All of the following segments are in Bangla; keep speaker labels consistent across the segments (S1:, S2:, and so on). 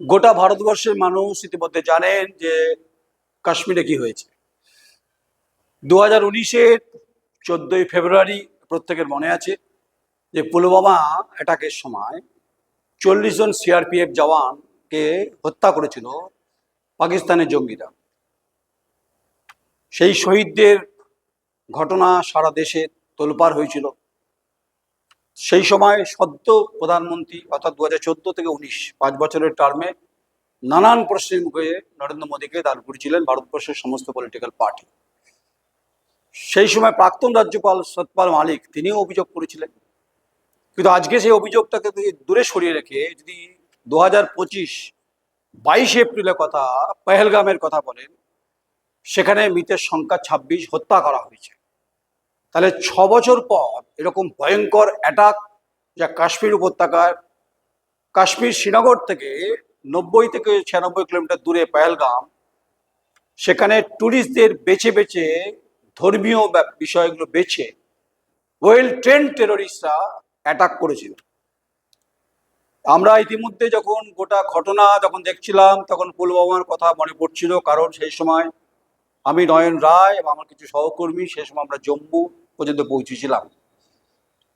S1: গোটা ভারতবর্ষের মানুষ ইতিমধ্যে জানেন যে কাশ্মীরে কি হয়েছে। দু হাজার উনিশের চোদ্দই ফেব্রুয়ারি প্রত্যেকের মনে আছে যে পুলওয়ামা অ্যাটাকের সময় চল্লিশ জন সিআরপিএফ জওয়ানকে হত্যা করেছিল পাকিস্তানের জঙ্গিরা। সেই শহীদদের ঘটনা সারা দেশে তোলপাড় হয়েছিল। সেই সময় সদ্য প্রধানমন্ত্রী অর্থাৎ দু হাজার চোদ্দ থেকে উনিশ, পাঁচ বছরের টার্মে নানান প্রশ্নের মুখে নরেন্দ্র মোদীকে দাঁড় করেছিলেন ভারতবর্ষের সমস্ত পলিটিক্যাল পার্টি সেই সময় প্রাক্তন রাজ্যপাল সতপাল মালিক তিনিও অভিযোগ করেছিলেন। কিন্তু আজকে সেই অভিযোগটাকে দূরে সরিয়ে রেখে যদি দু হাজার পঁচিশ বাইশে এপ্রিলের কথা, পেহেলগামের কথা বলেন, সেখানে মৃতের সংখ্যা ছাব্বিশ হত্যা করা হয়েছে। তাহলে ছ বছর পর এরকম ভয়ঙ্কর অ্যাটাক যা কাশ্মীর উপত্যকার, কাশ্মীর শ্রীনগর থেকে নব্বই থেকে ছিয়ানব্বই কিলোমিটার দূরে পেহেলগাম, সেখানে ট্যুরিস্টদের বেছে বেছে ধর্মীয় বিষয়গুলো বেছে ওয়েল ট্রেন টেরোরিস্টরা অ্যাটাক করেছিল। আমরা ইতিমধ্যে যখন গোটা ঘটনা যখন দেখছিলাম, তখন পুলওয়ামার কথা মনে পড়ছিল, কারণ সেই সময় আমি নয়ন রায় এবং আমার কিছু সহকর্মী, সে সময় আমরা জম্মু পর্যন্ত পৌঁছেছিলাম।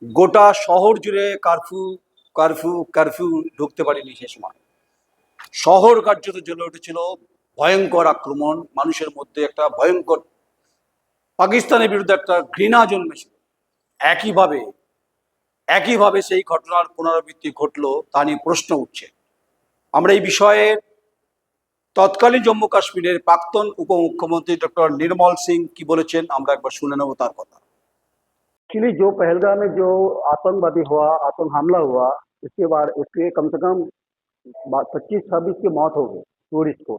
S1: গোটা শহর জুড়ে কারফিউ কারফিউ কারফিউ ঢুকতে পারিনি সে সময়। শহর কার্যত জ্বলে উঠেছিল, ভয়ঙ্কর আক্রমণ, মানুষের মধ্যে একটা ভয়ঙ্কর পাকিস্তানের বিরুদ্ধে একটা ঘৃণা জন্মেছিল। একইভাবে একইভাবে সেই ঘটনার পুনরাবৃত্তি ঘটলো তা নিয়ে প্রশ্ন উঠছে। আমরা এই বিষয়ে তৎকালীন জম্মু কাশ্মীরের প্রাক্তন উপমুখ্যমন্ত্রী ডক্টর নির্মল সিং কি বলেছেন আমরা একবার শুনে নেব তার কথা
S2: एक्चुअली जो पहलगाम में जो आतंकवादी हुआ आतंक हमला हुआ इसके बाद इसके कम से कम पच्चीस छब्बीस की मौत हो गई टूरिस्ट को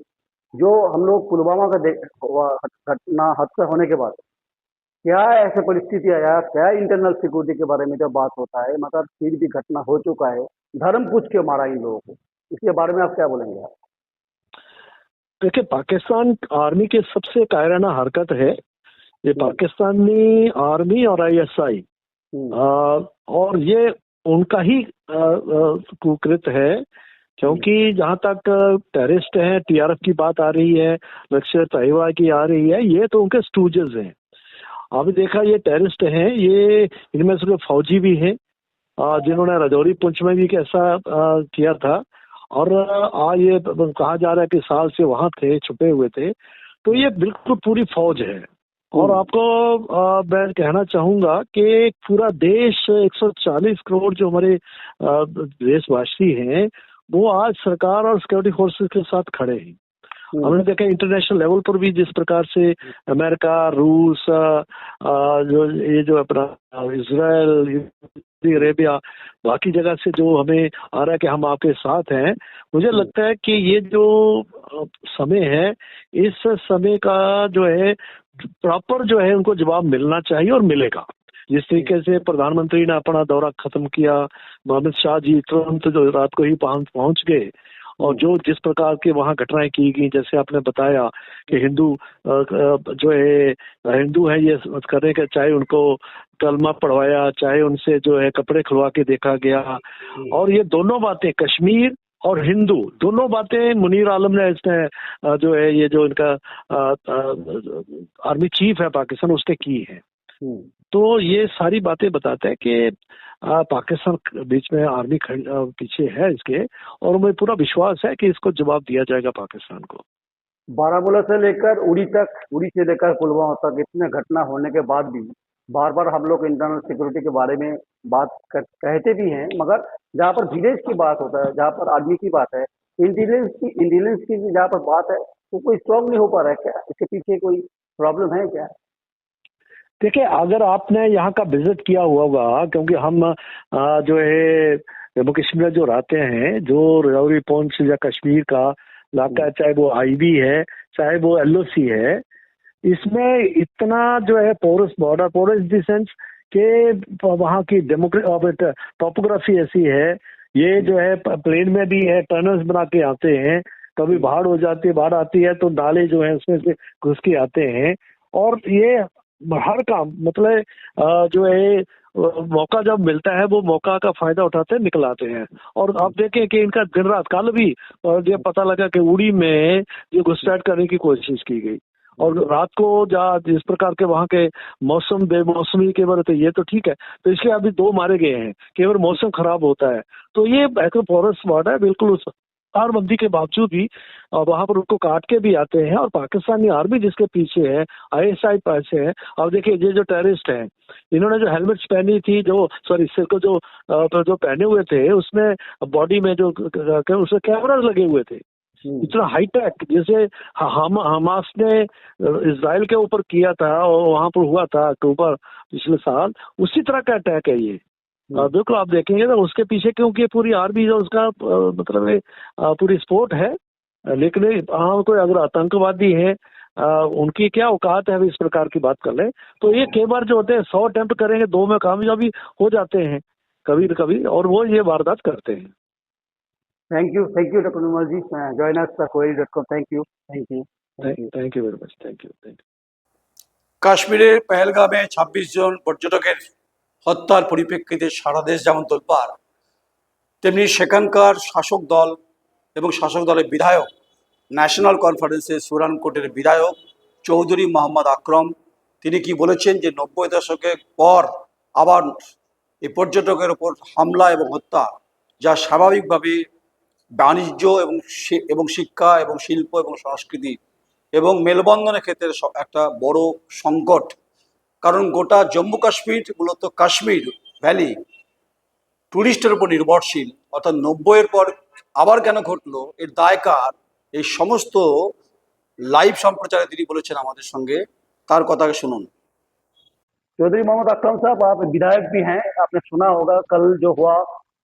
S2: जो हम लोग पुलवामा का देख- हुआ घटना हादसा होने के बाद क्या ऐसे परिस्थिति आया क्या इंटरनल सिक्योरिटी के बारे में जब बात होता है मगर फिर भी घटना हो चुका है धर्म पूछ के मारा इन लोगों को इसके बारे में आप क्या बोलेंगे आप
S3: देखिए पाकिस्तान आर्मी की सबसे कायराना हरकत है ये पाकिस्तानी आर्मी और आईएसआई।
S2: हम्म,
S3: और ये उनका ही कुकृत है क्योंकि जहाँ तक टेररिस्ट हैं टीआरएफ की बात आ रही है लक्ष्य तैयबा की आ रही है ये तो उनके स्टूजेस हैं। अभी देखा ये टेररिस्ट हैं ये इनमें से फौजी भी हैं जिन्होंने रजौरी पुंछ में भी कैसा किया था। और आ ये कहा जा रहा है कि साल से वहाँ थे छुपे हुए थे तो ये बिल्कुल पूरी फौज है और
S2: हम्म।
S3: आपको आ, मैं कहना चाहूँगा कि पूरा देश 140 करोड़ जो हमारे देशवासी हैं वो आज सरकार और सिक्योरिटी फोर्सेस के साथ खड़े हैं हमने देखा इंटरनेशनल लेवल पर भी जिस प्रकार से अमेरिका रूस जो ये जो अपना इसराइल सऊदी अरेबिया बाकी जगह से जो हमें आ रहा है कि हम आपके साथ हैं मुझे लगता है कि ये जो समय है इस समय का जो है प्रॉपर जो है उनको जवाब मिलना चाहिए और मिलेगा। जिस तरीके से प्रधानमंत्री ने अपना दौरा खत्म किया मोहम्मद शाह जी तुरंत जो रात को ही पहुँच गए और जो जिस प्रकार के वहाँ घटनाएँ की गई जैसे आपने बताया कि हिंदू जो है हिंदू है ये करने के चाहे उनको कलमा पढ़वाया चाहे उनसे जो है कपड़े खुलवा के देखा गया। और ये दोनों बातें कश्मीर और हिंदू दोनों बातें मुनीर आलम ने इसने जो है ये जो इनका आर्मी चीफ है पाकिस्तान उसने की है।
S2: हम्म,
S3: तो ये सारी बातें बताते हैं कि पाकिस्तान बीच में आर्मी पीछे है इसके और मुझे पूरा विश्वास है कि इसको जवाब दिया जाएगा पाकिस्तान को।
S2: बारामूला से लेकर उड़ी तक उड़ी से लेकर पुलवामा तक इतने घटना होने के बाद भी बार बार हम लोग इंटरनल सिक्योरिटी के बारे में बात कर, कहते भी हैं मगर जहाँ पर विलेज की बात होता है जहाँ पर आदमी की बात है इंटेलिजेंस की इंटेलिजेंस की जहाँ पर बात है वो कोई स्ट्रॉन्ग नहीं हो पा रहा है क्या? इसके पीछे कोई प्रॉब्लम है क्या?
S3: देखिए, अगर आपने यहाँ का विज़िट किया हुआ होगा, क्योंकि हम जो है, जम्मू कश्मीर जो रहते हैं, जो रजौरी पुंछ या कश्मीर का इलाका चाहे वो आईबी है, चाहे वो एलओसी है, इसमें इतना जो है porous border porous in sense के वहाँ की डेमोक्रे टोपोग्राफी ऐसी है, ये जो है प्लेन में भी है टनल्स बना के आते हैं, कभी बाढ़ हो जाती है, बाढ़ आती है तो नाले जो है उसमें से घुस के आते हैं, और ये हर काम मतलब जो है मौका जब मिलता है वो मौका का फ़ायदा उठाते निकल आते हैं। और आप देखें कि इनका दिन रात कल भी और ये पता लगा कि उड़ी में ये घुसपैठ करने की कोशिश की गई। और रात को जहाँ जिस प्रकार के वहाँ के मौसम बेमौसमी के बारे तो ये तो ठीक है तो इसलिए अभी दो मारे गए हैं केवल मौसम खराब होता है तो ये एक फॉरेस्ट वार्ड है बिल्कुल उस बंदी के बावजूद भी वहाँ पर उनको काट के भी आते हैं और पाकिस्तानी आर्मी जिसके पीछे है आईएसआई पैसे है। अब देखिए ये जो टेररिस्ट हैं इन्होंने जो हेलमेट्स पहनी थी जो सॉरी सिर को जो जो पहने हुए थे उसमें बॉडी में जो उसमें कैमराज लगे हुए थे। इतना हाईटेक जैसे हम हमास ने इसराइल के ऊपर किया था और वहाँ पर हुआ था अक्टूबर पिछले साल उसी तरह का अटैक है ये। बिल्कुल आप देखेंगे तो उसके पीछे क्योंकि ये पूरी आर्मी जो उसका अ, मतलब ये अ, पूरी स्पोर्ट है अ, लेकिन ये, हाँ कोई अगर आतंकवादी है अ, उनकी क्या औकात है अभी इस प्रकार की बात कर ले तो ये कई बार जो होते हैं सौ अटेम्प्ट करेंगे दो में कामयाबी हो जाते हैं कभी न कभी और वो ये वारदात करते हैं
S2: thank you thank you doctor Nirmal ji join us the Koiri dot com thank you thank you thank you
S3: thank you very much thank you thank you
S1: কাশ্মীরের পেহেলগামে ছাব্বিশ জন পর্যটকের হত্যার পরিপ্রেক্ষিতে সারা দেশ যেমন তোলপাড় তেমনি সেখানকার শাসক দল এবং শাসক দলের বিধায়ক, ন্যাশনাল কনফারেন্সের সুরানকোটের বিধায়ক চৌধুরী মোহাম্মদ আকরম, তিনি কি বলেছেন যে নব্বই দশকের পর আবার এই পর্যটকের ওপর হামলা এবং হত্যা, যা স্বাভাবিকভাবে বাণিজ্য এবং এবং শিক্ষা এবং শিল্প এবং সংস্কৃতি এবং মেলবন্ধনের ক্ষেত্রে একটা বড় সংকট কারণ গোটা জম্মু কাশ্মীর মূলত কাশ্মীর ভ্যালি টুরিস্টের উপর নির্ভরশীল অর্থাৎ নব্বইয়ের পর আবার কেন ঘটলো এর দায়কার এই সমস্ত লাইভ সম্প্রচারে তিনি বলেছেন আমাদের সঙ্গে তার কথাকে শুনুন
S2: चौधरी मोहम्मद अकरम साहब आप विधायक भी हैं आपने सुना होगा कल जो हुआ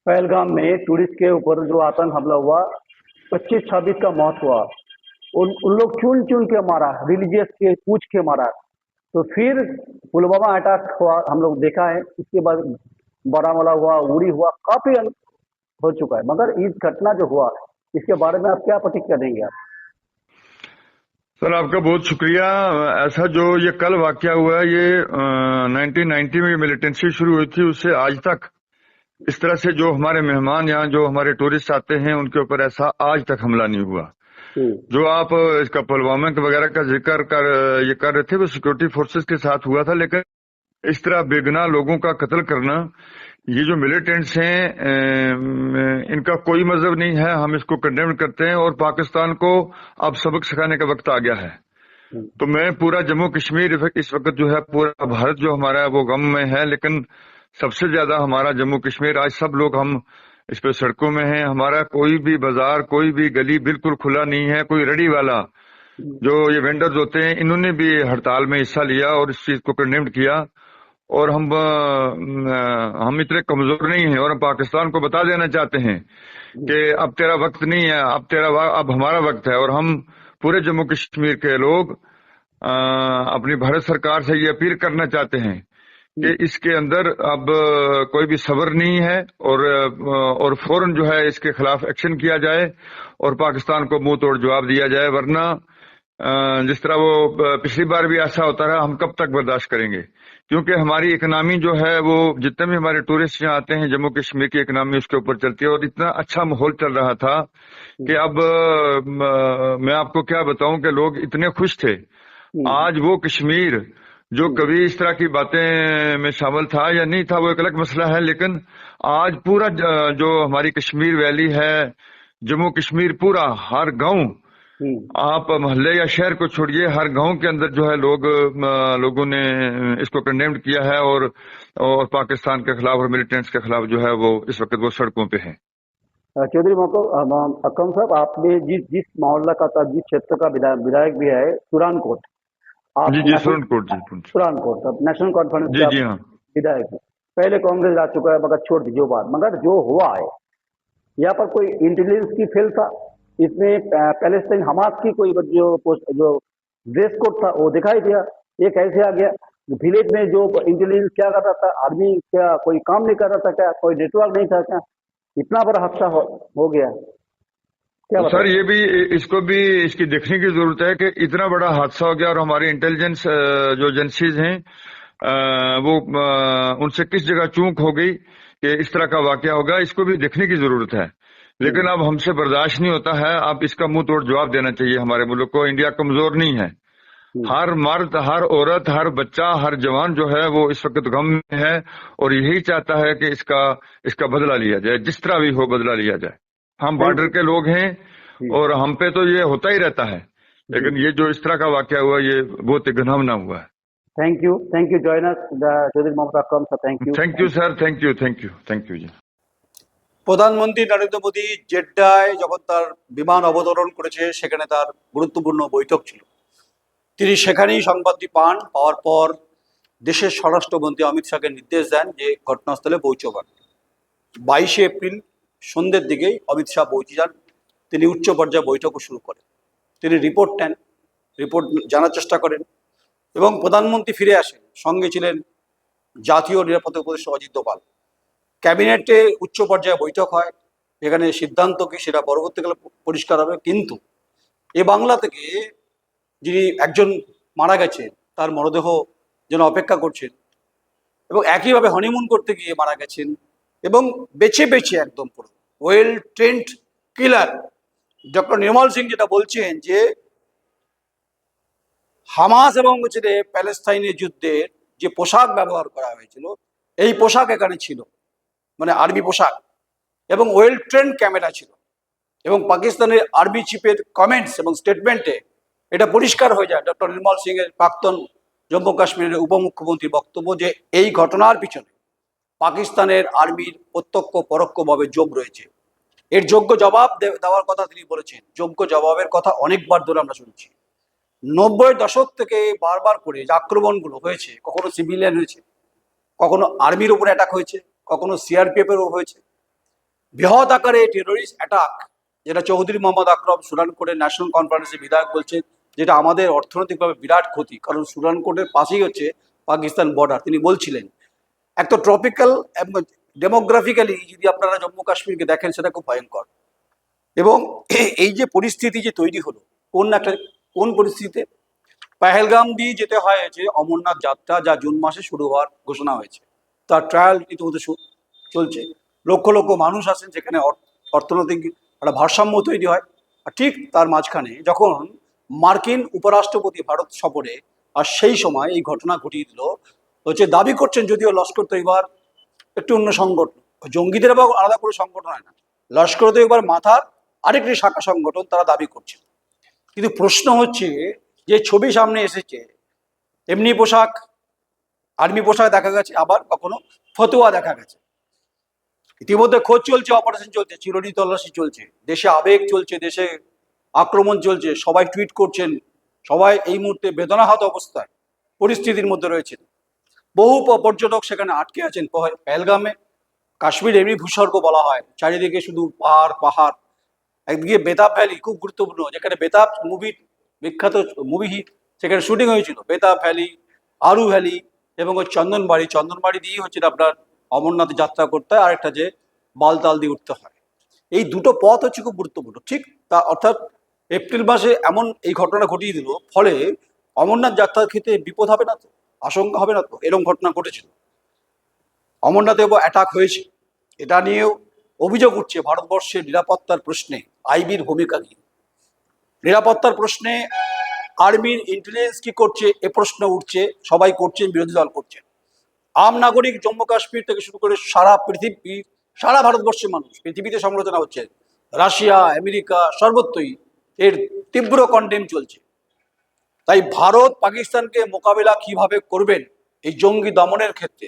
S2: पहलगाम में टूरिस्ट के ऊपर जो आतंक हमला हुआ पच्चीस छब्बीस का मौत हुआ उन उन लोग चुन चुन के मारा रिलीजियस के पूछ के मारा तो फिर पुलवामा अटैक हुआ, हम लोग देखा है। इसके बाद बारामूला हुआ उड़ी हुआ, काफ़ी हो चुका है। मगर इस घटना जो हुआ, इसके बारे में आप क्या प्रतिक्रिया देंगे आप?
S4: सर, आपका बहुत शुक्रिया। ऐसा जो ये कल वाक्य हुआ है ये नाइनटीन नाइन्टी में मिलिटेंसी शुरू हुई थी, उससे आज तक इस तरह से जो हमारे मेहमान यहाँ जो हमारे टूरिस्ट आते हैं, उनके ऊपर ऐसा आज तक हमला नहीं हुआ। जो आप इसका पुलवामा वगैरह का ज़िक्र कर ये कर रहे थे, वो सिक्योरिटी फोर्सेस के साथ हुआ था, लेकिन इस तरह बेगुनाह लोगों का कत्ल करना, ये जो मिलिटेंट्स हैं इनका कोई मज़हब नहीं है, हम इसको कंडेम करते हैं और पाकिस्तान को अब सबक सिखाने का वक्त आ गया है। तो मैं पूरा जम्मू कश्मीर इस वक्त जो है, पूरा भारत जो हमारा है, वो गम में है, लेकिन सबसे ज़्यादा हमारा जम्मू कश्मीर, आज सब लोग हम इस पे सड़कों में है। हमारा कोई भी बाज़ार कोई भी गली बिल्कुल खुला नहीं है। कोई रेडी वाला जो ये वेंडर्स होते हैं इन्होंने भी हड़ताल में हिस्सा लिया और इस चीज़ को कंडेम्ड किया। और हम हम इतने कमज़ोर नहीं हैं। और हम पाकिस्तान को बता देना चाहते हैं कि अब तेरा वक्त नहीं है अब तेरा अब हमारा वक्त है। और हम पूरे जम्मू कश्मीर के लोग अ, अपनी भारत सरकार से ये अपील करना चाहते हैं कि इसके अंदर अब कोई भी सब्र नहीं है और और फ़ौरन जो है इसके खिलाफ एक्शन किया जाए और पाकिस्तान को मुँह तोड़ जवाब दिया जाए वरना जिस तरह वो पिछली बार भी ऐसा होता रहा हम कब तक बर्दाश्त करेंगे? क्योंकि हमारी इकोनॉमी जो है वो जितने भी हमारे टूरिस्ट यहाँ आते हैं जम्मू कश्मीर की इकोनॉमी उसके ऊपर चलती है और इतना अच्छा माहौल चल रहा था कि अब मैं आपको क्या बताऊँ कि लोग इतने खुश थे। आज वो कश्मीर जो कभी इस तरह की बातें में शामिल था या नहीं था वो एक अलग मसला है लेकिन आज पूरा जो हमारी कश्मीर वैली है जम्मू कश्मीर पूरा हर गाँव आप मोहल्ले या शहर को छोड़िए हर गाँव के अंदर जो है लोग लोगों ने इसको कंडेम्ड किया है और और पाकिस्तान के खिलाफ और मिलिटेंट्स के खिलाफ जो है वो इस वक्त वो सड़कों पे हैं।
S2: चौधरी मोहम्मद अ, साहब आपने जिस जिस मोहल्ला का था जिस क्षेत्र का विधायक विधायक भी है सुरानकोट आप
S4: जी जी
S2: नेशनल-
S4: सुरनकोट जी पुंछ।
S2: सुरानकोट अब नेशनल कॉन्फ्रेंस
S4: जी जी हाँ।
S2: विधायक पहले कांग्रेस आ चुका है मगर छोड़ दीजिए बात। मगर जो हुआ है यहाँ पर कोई इंटेलिजेंस की फेल था? इसमें पैलेस्टाइन हमास की कोई जो जो ड्रेस कोड था वो दिखाई दिया? ये कैसे आ गया? विलेज में जो इंटेलिजेंस क्या कर रहा था? आर्मी क्या कोई काम नहीं कर रहा था क्या? कोई नेटवर्क नहीं था क्या? इतना बड़ा हादसा हो, हो गया। क्या
S4: तो सर ये भी इसको भी इसकी देखने की ज़रूरत है कि इतना बड़ा हादसा हो गया और हमारी इंटेलिजेंस जो एजेंसीज हैं वो उनसे किस जगह चूक हो गई कि इस तरह का वाकया होगा इसको भी देखने की ज़रूरत है। लेकिन अब हमसे बर्दाश्त नहीं होता है अब इसका मुँह तोड़ जवाब देना चाहिए हमारे मुल्क को इंडिया कमज़ोर नहीं है। हर मर्द हर औरत हर बच्चा हर जवान जो है वो इस वक्त गम में है और यही चाहता है कि इसका इसका बदला लिया जाए जिस तरह भी हो बदला लिया जाए। हम बॉर्डर के लोग हैं और हम पे तो ये होता ही रहता है लेकिन ये जो इस तरह का वाकया हुआ ये बहुत ही घनावना हुआ है
S2: thank you thank you join us the Chaudhary Mohammad Akram sir thank you
S4: thank you sir thank you thank you thank you ji
S1: প্রধানমন্ত্রী নরেন্দ্র মোদী জেড্ডায় যখন তার বিমান অবতরণ করেছে সেখানে তার গুরুত্বপূর্ণ বৈঠক ছিল তিনি সেখানেই সংবাদটি পান পাওয়ার পর দেশের স্বরাষ্ট্রমন্ত্রী অমিত শাহকে নির্দেশ দেন যে ঘটনাস্থলে পৌঁছবার বাইশে এপ্রিল সন্ধ্যের দিকেই অমিত শাহ পৌঁছে যান। তিনি উচ্চ পর্যায়ে বৈঠকও শুরু করেন। তিনি রিপোর্ট নেন, রিপোর্ট জানার চেষ্টা করেন এবং প্রধানমন্ত্রী ফিরে আসেন। সঙ্গে ছিলেন জাতীয় নিরাপত্তা উপদেষ্টা অজিত দোভাল। ক্যাবিনেটে উচ্চ পর্যায়ে বৈঠক হয়। এখানে সিদ্ধান্ত কি সেটা পরবর্তীকালে পরিষ্কার হবে। কিন্তু এ বাংলা থেকে যিনি একজন মারা গেছেন, তার মরদেহ যেন অপেক্ষা করছেন এবং একইভাবে হনিমুন করতে গিয়ে মারা গেছেন এবং বেছে বেছে একদম পুরো। Well trained killer doctor Nirmal Singh যেটা বলছেন যে, হামাস এবং হচ্ছে প্যালেস্তাইনের যুদ্ধের যে পোশাক ব্যবহার করা হয়েছিল, এই পোশাক এখানে ছিল। মানে আর্মি পোশাক। এবং ওয়েল ট্রেন ক্যামেরা ছিল। এবং পাকিস্তানের আর্মি চিফের কমেন্টস এবং স্টেটমেন্টে এটা পরিষ্কার হয়ে যায়। ডক্টর নির্মল সিং এর প্রাক্তন জম্মু কাশ্মীরের উপমুখ্যমন্ত্রীর বক্তব্য যে, এই ঘটনার পিছনে পাকিস্তানের আর্মির প্রত্যক্ষ পরোক্ষভাবে যোগ রয়েছে। এর যোগ্য জবাব দেওয়ার কথা তিনি বলেছেন। যোগ্য জবাবের কথা অনেকবার ধরে আমরা শুনছি। নব্বই দশক থেকে বারবার করে যে আক্রমণগুলো হয়েছে, কখনো সিভিলিয়ান হয়েছে, কখনো আর্মির উপর অ্যাটাক হয়েছে, কখনো সিআরপিএফ এর উপর হয়েছে। বৃহৎ আকারে টেরোরিস্ট অ্যাটাক যেটা চৌধুরী মোহাম্মদ আকরম সুরানকোটের ন্যাশনাল কনফারেন্সের বিধায়ক বলছেন, যেটা আমাদের অর্থনৈতিকভাবে বিরাট ক্ষতি। কারণ সুরানকোটের পাশেই হচ্ছে পাকিস্তান বর্ডার তিনি বলছিলেন এক তো ট্রপিক্যাল ডেমোগ্রাফিক্যালি যদি আপনারা জম্মু কাশ্মীরকে দেখেন, সেটা খুব ভয়ঙ্কর। এবং এই যে পরিস্থিতি যে তৈরি হলো, কোন একটা, কোন পরিস্থিতিতে? পেহেলগাম দিয়ে যেতে হয়েছে অমরনাথ যাত্রা, যা জুন মাসে শুরু হওয়ার ঘোষণা হয়েছে। তার ট্রায়াল ইতিমধ্যে চলছে। লক্ষ লক্ষ মানুষ আছেন যেখানে অর- অর্থনৈতিক একটা ভারসাম্য তৈরি হয়। আর ঠিক তার মাঝখানে যখন মার্কিন উপরাষ্ট্রপতি ভারত সফরে, আর সেই সময় এই ঘটনা ঘটিয়ে দিল হচ্ছে দাবি করছেন যদিও লস্কর তৈবার একটু অন্য সংগঠন। জঙ্গিদের আবার আলাদা করে সংগঠন হয় না। লস্কর তৈবার মাথার আরেকটি শাখা সংগঠন তারা দাবি করছে। কিন্তু প্রশ্ন হচ্ছে, যে ছবি সামনে এসেছে, এমনি পোশাক, আর্মি পোশাক দেখা গেছে, আবার কখনো ফতোয়া দেখা গেছে। ইতিমধ্যে খোঁজ চলছে অপারেশন চলছে, চিরনি তল্লাশি চলছে, দেশে আবেগ চলছে, দেশে আক্রমণ চলছে, সবাই টুইট করছেন, সবাই এই মুহূর্তে বেদনাহত অবস্থায় পরিস্থিতির মধ্যে রয়েছেন। বহু পর্যটক সেখানে আটকে আছেন। পহ- পেহেলগামে কাশ্মীর এমনি ভূস্বর্গ বলা হয়। চারিদিকে শুধু পাহাড় পাহাড়। একদিকে বেতাব ভ্যালি খুব গুরুত্বপূর্ণ, যেখানে বেতাব মুভির বিখ্যাত মুভি হিট সেখানে শুটিং হয়েছিল। বেতাব ভ্যালি, আরু ভ্যালি এবং ওই চন্দনবাড়ি। চন্দনবাড়ি দিয়েই হচ্ছে আপনার অমরনাথ যাত্রা করতে হয়। আরেকটা যে বালতাল দিয়ে উঠতে হয়। এই দুটো পথ হচ্ছে খুব গুরুত্বপূর্ণ। ঠিক তা অর্থাৎ এপ্রিল মাসে এমন এই ঘটনা ঘটিয়ে দিল, ফলে অমরনাথ যাত্রার ক্ষেত্রে বিপদ হবে না তো? আশঙ্কা হবে না তো, এরকম ঘটনা ঘটেছিল। অমরনাথে অ্যাটাক হয়েছে। এটা নিয়েও অভিযোগ উঠছে ভারতবর্ষের নিরাপত্তার প্রশ্নে, আইবির ভূমিকা কি নিরাপত্তার প্রশ্নে আর্মির ইন্টেলিজেন্স কি করছে, এ প্রশ্ন উঠছে, সবাই করছেন বিরোধী দল করছেন আম নাগরিক জম্মু কাশ্মীর থেকে শুরু করে সারা পৃথিবী, সারা ভারতবর্ষের মানুষ, পৃথিবীতে সমালোচনা হচ্ছে, রাশিয়া, আমেরিকা, সর্বত্রই এর তীব্র কন্ডেম চলছে। তাই ভারত পাকিস্তানকে মোকাবেলা কীভাবে করবেন এই জঙ্গি দমনের ক্ষেত্রে?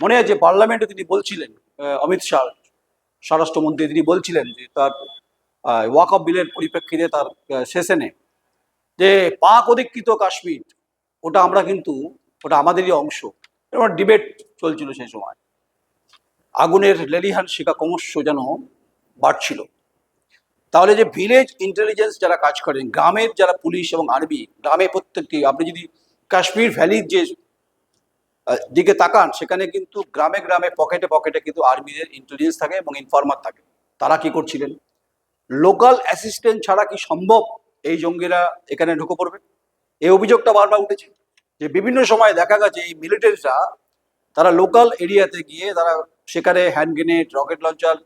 S1: মনে আছে পার্লামেন্টে তিনি বলছিলেন অমিত শাহ, স্বরাষ্ট্রমন্ত্রী তিনি বলছিলেন যে তার ওয়াক অফ বিলের পরিপ্রেক্ষিতে তার সেশনে যে পাক অধিকৃত কাশ্মীর, ওটা আমরা কিন্তু, ওটা আমাদেরই অংশ। এবার ডিবেট চলছিল সেই সময়। আগুনের লেলিহান শিকা ক্রমশ যেন বাড়ছিল। তাহলে যে ভিলেজ ইন্টেলিজেন্স যারা কাজ করেন, গ্রামের যারা পুলিশ এবং আর্মি গ্রামে প্রত্যেকটি, আপনি যদি কাশ্মীর ভ্যালির যে দিকে তাকান, সেখানে কিন্তু গ্রামে গ্রামে পকেটে পকেটে কিন্তু আর্মিদের ইন্টেলিজেন্স থাকে এবং ইনফরমার থাকে। তারা কি করছিলেন? লোকাল অ্যাসিস্ট্যান্ট ছাড়া কি সম্ভব এই জঙ্গিরা এখানে ঢুকে পড়বে? এই অভিযোগটা বারবার উঠেছে যে বিভিন্ন সময় দেখা গেছে এই মিলিটারিরা তারা লোকাল এরিয়াতে গিয়ে তারা সেখানে hand grenade rocket launcher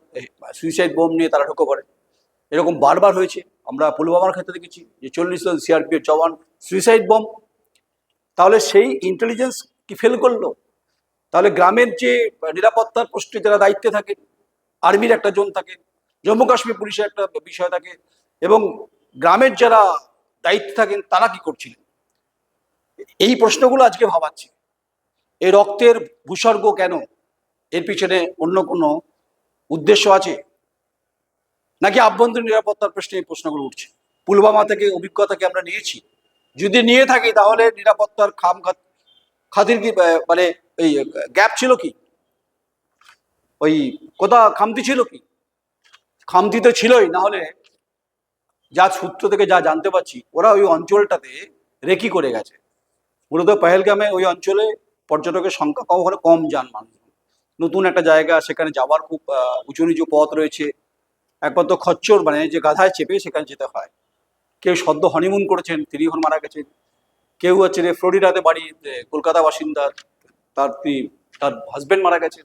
S1: suicide bomb নিয়ে তারা ঢুকে পড়ে। এরকম বারবার হয়েছে। আমরা পুলওয়ামার ক্ষেত্রে দেখেছি যে চল্লিশ জন সিআরপিএফ জওয়ান সুইসাইড বোম তাহলে সেই ইন্টেলিজেন্স কি ফেল করল? তাহলে গ্রামের যে নিরাপত্তার প্রশ্নে যারা দায়িত্বে থাকে আর্মির একটা জোন থাকে, জম্মু কাশ্মীর পুলিশের একটা বিষয় থাকে, এবং গ্রামের যারা দায়িত্বে থাকেন, তারা কি করছিলেন? এই প্রশ্নগুলো আজকে ভাবাচ্ছে। এই রক্তের ভূস্বর্গ কেন? এর পিছনে অন্য কোনো উদ্দেশ্য আছে? নাকি আভ্যন্তরীণ নিরাপত্তার প্রশ্নে এই প্রশ্নগুলো উঠছে? পুলওয়ামা থেকে অভিজ্ঞতাকে আমরা নিয়েছি? যদি নিয়ে থাকি, তাহলে নিরাপত্তার খাম খাত- খাতির কি মানে এই গ্যাপ ছিল কি? ওই কোথা, খামতি ছিল কি? খামতি তো ছিলই, না হলে যা সূত্র থেকে যা জানতে পারছি, ওরা ওই অঞ্চলটাতে রেকি করে গেছে। মূলত পেহেলগামে ওই অঞ্চলে পর্যটকের সংখ্যা কম কম যান মানুষ নতুন একটা জায়গা, সেখানে যাওয়ার খুব উঁচু নিচু পথ রয়েছে। একবার তো খচ্চর মানে যে গাধায় চেপে সেখানে যেতে হয়। কেউ সদ্য হনিমুন করেছেন তিনি এখন মারা গেছেন। কেউ হচ্ছে যে ফ্লোরিডাতে বাড়ি কলকাতা বাসিন্দা, তার তার হাজবেন্ড মারা গেছেন।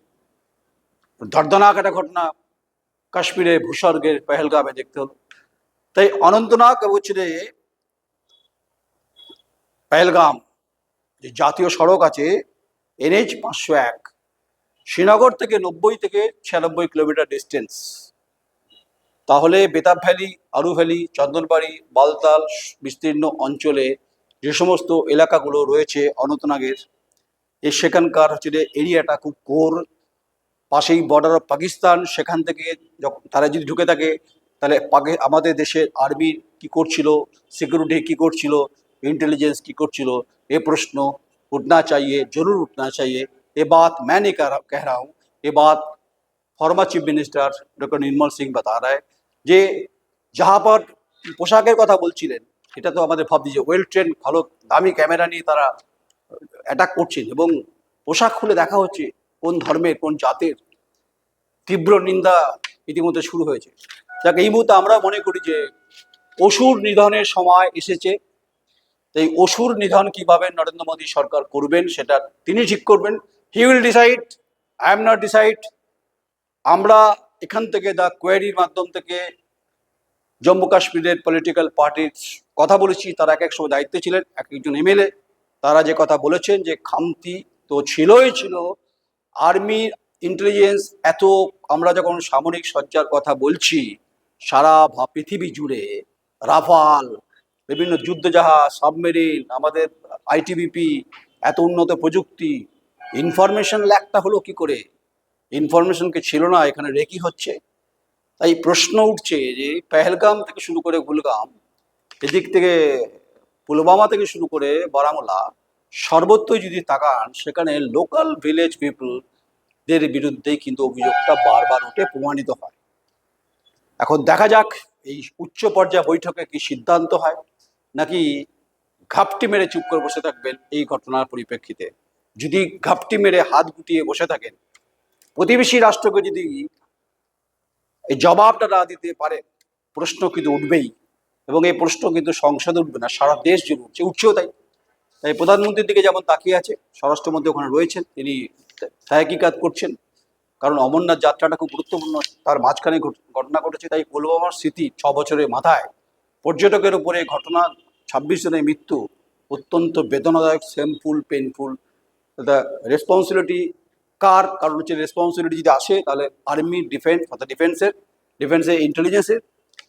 S1: দর্দনাক একটা ঘটনা, কাশ্মীরে ভূস্বর্গের পেহেলগামে দেখতে হলো। তাই অনন্তনাগ হচ্ছে যে পেহেলগাম, যে জাতীয় সড়ক আছে, এনএইচ পাঁচশো এক, শ্রীনগর থেকে নব্বই থেকে ছিয়ানব্বই কিলোমিটার ডিস্টেন্স তাহলে বেতাব ভ্যালি আরু ভ্যালি চন্দনবাড়ি বালতাল বিস্তীর্ণ অঞ্চলে যে সমস্ত এলাকাগুলো রয়েছে অনন্তনাগের এই সেখানকার হচ্ছে যে এরিয়াটা খুব কোর পাশেই বর্ডার অফ পাকিস্তান সেখান থেকে যখন তারা যদি ঢুকে থাকে তাহলে পাকি আমাদের দেশের আর্মি কি করছিল সিকিউরিটি কি করছিল इंटेलिजेंस की করছিল ये प्रश्न उठना चाहिए जरूर उठना चाहिए ये बात मैं नहीं कह रहा कह रहा हूँ ये बात former chief minister doctor Nirmal Singh बता रहा है যে যাহা পর পোশাকের কথা বলছিলেন, এটা তো আমাদের ভাবছি যে ওয়েল ট্রেন ভালো, দামি ক্যামেরা নিয়ে তারা অ্যাটাক করছেন এবং পোশাক খুলে দেখা হচ্ছে কোন ধর্মের, কোন জাতের তীব্র নিন্দা ইতিমধ্যে শুরু হয়েছে। যাক, এই মুহূর্তে আমরা মনে করি যে অসুর নিধনের সময় এসেছে। এই অসুর নিধন কীভাবে নরেন্দ্র মোদী সরকার করবেন সেটা তিনি ঠিক করবেন। He will decide I am not decide আমরা এখান থেকে দ্য কোয়ারির মাধ্যম থেকে জম্মু কাশ্মীরের পলিটিক্যাল পার্টির কথা বলেছি, তারা এক এক সময় দায়িত্বে ছিলেন, এক একজন এমএলএ, তারা যে কথা বলেছেন যে খামতি তো ছিলই ছিল আর্মির ইন্টেলিজেন্স এত, আমরা যখন সামরিক সজ্জার কথা বলছি, সারা পৃথিবী জুড়ে রাফাল, বিভিন্ন যুদ্ধজাহাজ সাবমেরিন আমাদের আইটিবিপি এত উন্নত প্রযুক্তি ইনফরমেশন ল্যাকটা হলো কি করে? ইনফরমেশনকে ছিল না, এখানে রেকি হচ্ছে। তাই প্রশ্ন উঠছে যে পেহেলগাম থেকে শুরু করে গুলগাম, এদিক থেকে পুলবামা থেকে শুরু করে বারামুলা সর্বত্রই যদি তাকান, সেখানে লোকাল ভিলেজ পিপলদের বিরুদ্ধেই কিন্তু অভিযোগটা বারবার উঠে, প্রমাণিত হয়। এখন দেখা যাক, এই উচ্চ পর্যায়ে বৈঠকে কি সিদ্ধান্ত হয়, নাকি ঘাপটি মেরে চুপ করে বসে থাকবেন এই ঘটনার পরিপ্রেক্ষিতে। যদি ঘাপটি মেরে হাত গুটিয়ে বসে থাকেন প্রতিবেশী রাষ্ট্রকে যদি এই জবাবটা না দিতে পারে, প্রশ্ন কিন্তু উঠবেই। এবং এই প্রশ্ন কিন্তু সংসদে উঠবে না, সারা দেশ জুড়ে উঠছে, উঠছেও তাই। তাই প্রধানমন্ত্রীর দিকে যেমন তাকিয়ে আছে, স্বরাষ্ট্রমন্ত্রী ওখানে রয়েছেন, তিনি তাহকিকাত করছেন। কারণ অমরনাথ যাত্রাটা খুব গুরুত্বপূর্ণ, তার মাঝখানে ঘটনা ঘটেছে তাই পুলওয়ামার স্মৃতি ছ বছরের মাথায়। পর্যটকের উপরে ঘটনা, ছাব্বিশ জনের মৃত্যু, অত্যন্ত বেদনাদায়ক সেমফুল পেনফুল দ্য রেসপন্সিবিলিটি কার, কারণ হচ্ছে রেসপন্সিবিলিটি যদি আসে, তাহলে আর্মি ডিফেন্স অর্থাৎ ডিফেন্সের ডিফেন্সের ইন্টেলিজেন্সের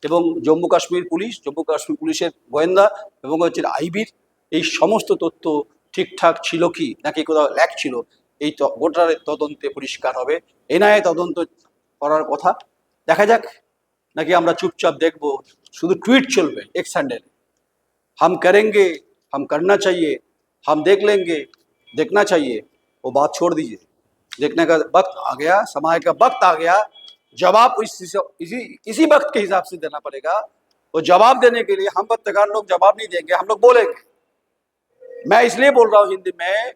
S1: এবং জম্মু কাশ্মীর পুলিশ, জম্মু কাশ্মীর পুলিশের গোয়েন্দা, এবং হচ্ছে আইবির, এই সমস্ত তথ্য ঠিকঠাক ছিল কি? নাকি কোথাও ল্যাক ছিল? এই গোটার তদন্তে পরিষ্কার হবে। এনআইএ তদন্ত করার কথা। দেখা যাক, নাকি আমরা চুপচাপ দেখব, শুধু টুইট চলবে এক্স হ্যান্ডেল হাম করেঙ্গে, হাম করনা চাইয়ে, হাম দেখ লেঙ্গে দেখনা চাইয়ে, ও বাদ ছোড় দিয়ে देखने का वक्त आ गया, समय का वक्त आ गया। जवाब इस इसी वक्त के हिसाब से देना पड़ेगा। वो जवाब देने के लिए हम पत्रकार लोग जवाब नहीं देंगे, हम लोग बोलेंगे। मैं इसलिए बोल रहा हूँ, हिंदी में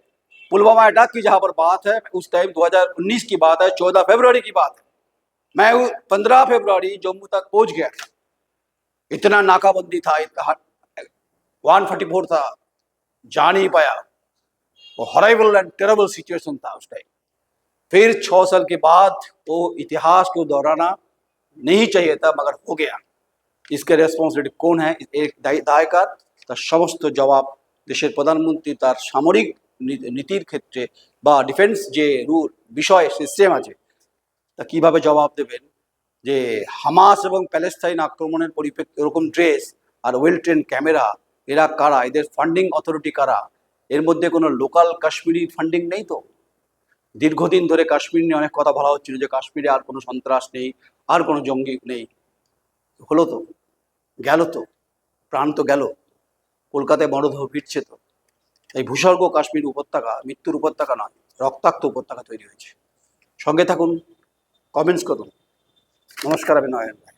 S1: पुलवामा अटैक की जहाँ पर बात है, उस टाइम 2019 की बात है 14 फरवरी की बात है। मैं 15 फरवरी जम्मू तक पहुँच गया। इतना नाकाबंदी था, इतना वन फोर्टी फोर था, जा नहीं पाया। वो हॉरेबल एंड टेरेबल सिचुएशन था उस टाइम फिर छः साल के बाद वो इतिहास को दोहराना नहीं चाहिए था मगर हो गया इसके রেসপন্সিবিলিটি কোন হ্যাঁ এর দায়- দায়কার তার সমস্ত জবাব দেশের প্রধানমন্ত্রী তার সামরিক নী- নীতির ক্ষেত্রে বা ডিফেন্স যে রুল বিষয় সিস্টেম আছে তা কিভাবে জবাব দেবেন যে হামাস এবং প্যালেস্তাইন আক্রমণের পরিপ্রেক্ষিতে এরকম ড্রেস আর ওয়েল ট্রেন ক্যামেরা এরা কারা এদের ফান্ডিং অথরিটি কারা এর মধ্যে কোনো লোকাল কাশ্মীরি ফান্ডিং নেই তো দীর্ঘদিন ধরে কাশ্মীর নিয়ে অনেক কথা বলা হচ্ছিল যে কাশ্মীরে আর কোনো সন্ত্রাস নেই, আর কোনো জঙ্গি নেই। হলো তো, গেল তো, প্রাণ তো গেল। কলকাতায় মরদেহ ফিরছে তো। এই ভূস্বর্গ কাশ্মীর উপত্যকা মৃত্যুর উপত্যকা নয়, রক্তাক্ত উপত্যকা তৈরি হয়েছে। সঙ্গে থাকুন কমেন্টস করুন। নমস্কার আমি নয়ন